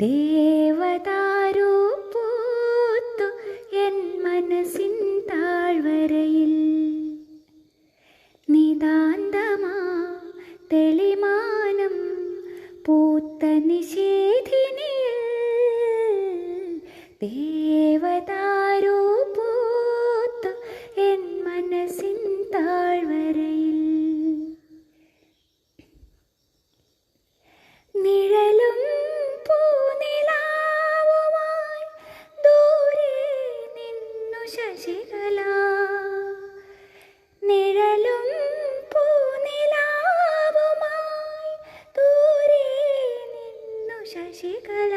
ദേവതാരോ പൂത്തു എൻ മനസ്സിൻ താഴ്വരയിൽ. നിതാന്തമാ തെളിമാനം പൂത്ത നിഷേധിനിയിൽ ദേ ശശികല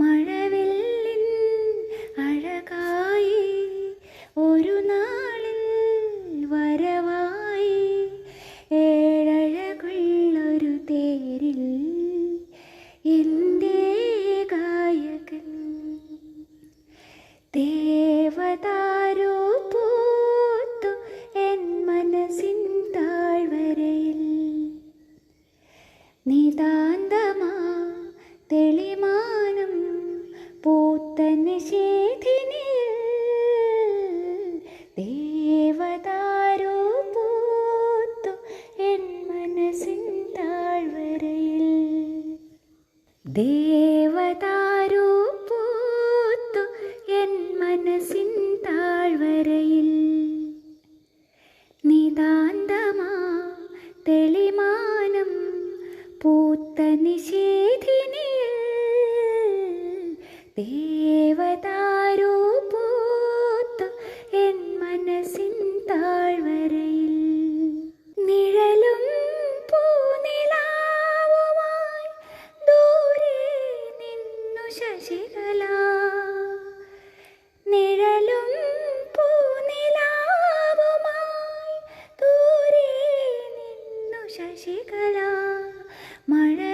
മഴവില്ലിൻ അഴകായി ഒരു നാളിൽ വരവായി ഏഴഴകുള്ളൊരു തേരിൽ എന്റെ നിതാന്തമാ തെളിമാനം പൂത്ത നിഷേധിനിയിൽ ദേവതാരോ പൂത്തു എൻ മനസ്സിൻ താഴ്വരയിൽ. ദേവതാരോ പൂത്തു എൻ മനസ്സിൻ താഴ്വരയിൽ. നിതാന്തമാ തെളിമാനം പൂത്ത നിഷേധിനിയിൽ മഴ